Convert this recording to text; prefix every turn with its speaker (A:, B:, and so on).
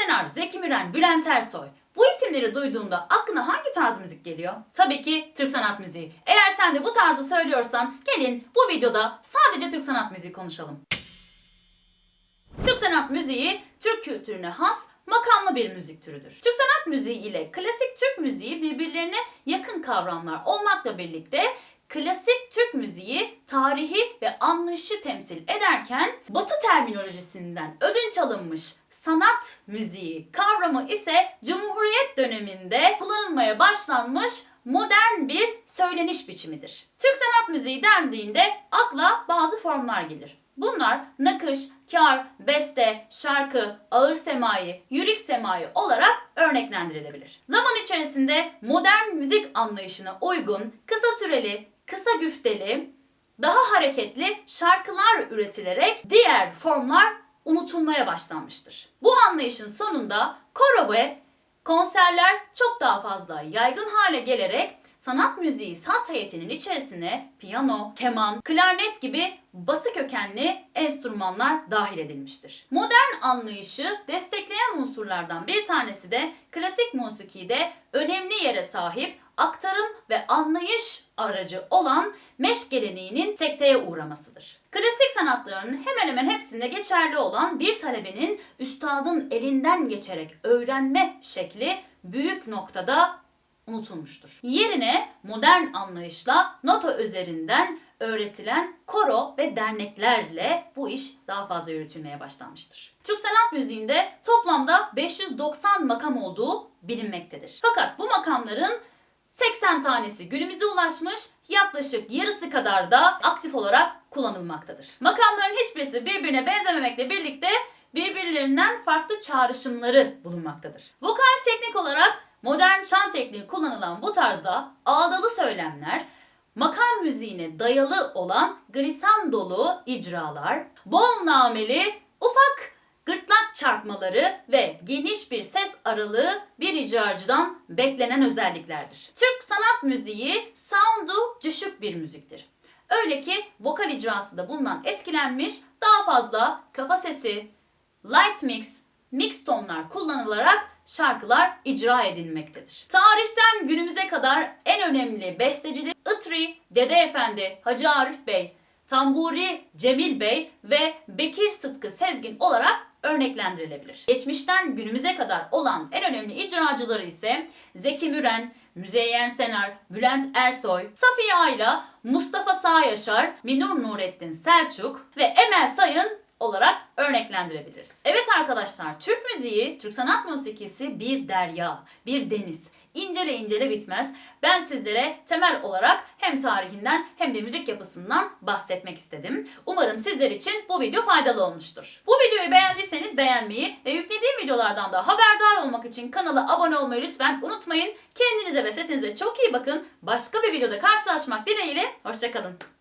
A: Senar, Zeki Müren, Bülent Ersoy. Bu isimleri duyduğunda aklına hangi tarz müzik geliyor? Tabii ki Türk sanat müziği. Eğer sen de bu tarzı söylüyorsan gelin bu videoda sadece Türk sanat müziği konuşalım. Türk sanat müziği Türk kültürüne has makamlı bir müzik türüdür. Türk sanat müziği ile klasik Türk müziği birbirlerine yakın kavramlar olmakla birlikte klasik Türk müziği tarihi ve anlayışı temsil ederken Batı terminolojisinden ödünç alınmış sanat müziği kavramı ise Cumhuriyet döneminde kullanılmaya başlanmış modern bir söyleniş biçimidir. Türk sanat müziği dendiğinde akla bazı formlar gelir. Bunlar nakış, kar, beste, şarkı, ağır semai, yürük semai olarak örneklendirilebilir. Zaman içerisinde modern müzik anlayışına uygun kısa süreli, kısa güfteli, daha hareketli şarkılar üretilerek diğer formlar unutulmaya başlanmıştır. Bu anlayışın sonunda koro ve konserler çok daha fazla yaygın hale gelerek sanat müziği saz heyetinin içerisine piyano, keman, klarnet gibi batı kökenli enstrümanlar dahil edilmiştir. Modern anlayışı destekleyen unsurlardan bir tanesi de klasik musikide önemli yere sahip aktarım ve anlayış aracı olan meş geleneğinin sekteye uğramasıdır. Klasik sanatların hemen hemen hepsinde geçerli olan bir talebenin üstadın elinden geçerek öğrenme şekli büyük noktada unutulmuştur. Yerine modern anlayışla nota üzerinden öğretilen koro ve derneklerle bu iş daha fazla yürütülmeye başlanmıştır. Türk sanat müziğinde toplamda 590 makam olduğu bilinmektedir. Fakat bu makamların 80 tanesi günümüze ulaşmış, yaklaşık yarısı kadar da aktif olarak kullanılmaktadır. Makamların hiçbirisi birbirine benzememekle birlikte birbirlerinden farklı çağrışımları bulunmaktadır. Vokal teknik olarak modern şan tekniği kullanılan bu tarzda ağdalı söylemler, makam müziğine dayalı olan glisandolu icralar, bol nameli, ufak çarpmaları ve geniş bir ses aralığı bir icracıdan beklenen özelliklerdir. Türk sanat müziği sound'u düşük bir müziktir. Öyle ki vokal icrası da bundan etkilenmiş, daha fazla kafa sesi, light mix, mix tonlar kullanılarak şarkılar icra edilmektedir. Tarihten günümüze kadar en önemli besteciler Itri, Dede Efendi, Hacı Arif Bey, Tamburi Cemil Bey ve Bekir Sıtkı Sezgin olarak örneklendirilebilir. Geçmişten günümüze kadar olan en önemli icracıları ise Zeki Müren, Müzeyyen Senar, Bülent Ersoy, Safiye Ayla, Mustafa Sağyaşar, Minur Nurettin Selçuk ve Emel Sayın olarak örneklendirebiliriz. Evet arkadaşlar, Türk müziği, Türk sanat musikisi bir derya, bir deniz. İncele incele bitmez. Ben sizlere temel olarak hem tarihinden hem de müzik yapısından bahsetmek istedim. Umarım sizler için bu video faydalı olmuştur. Bu videoyu beğendiyseniz beğenmeyi ve yüklediğim videolardan da haberdar olmak için kanala abone olmayı lütfen unutmayın. Kendinize ve sesinize çok iyi bakın. Başka bir videoda karşılaşmak dileğiyle. Hoşçakalın.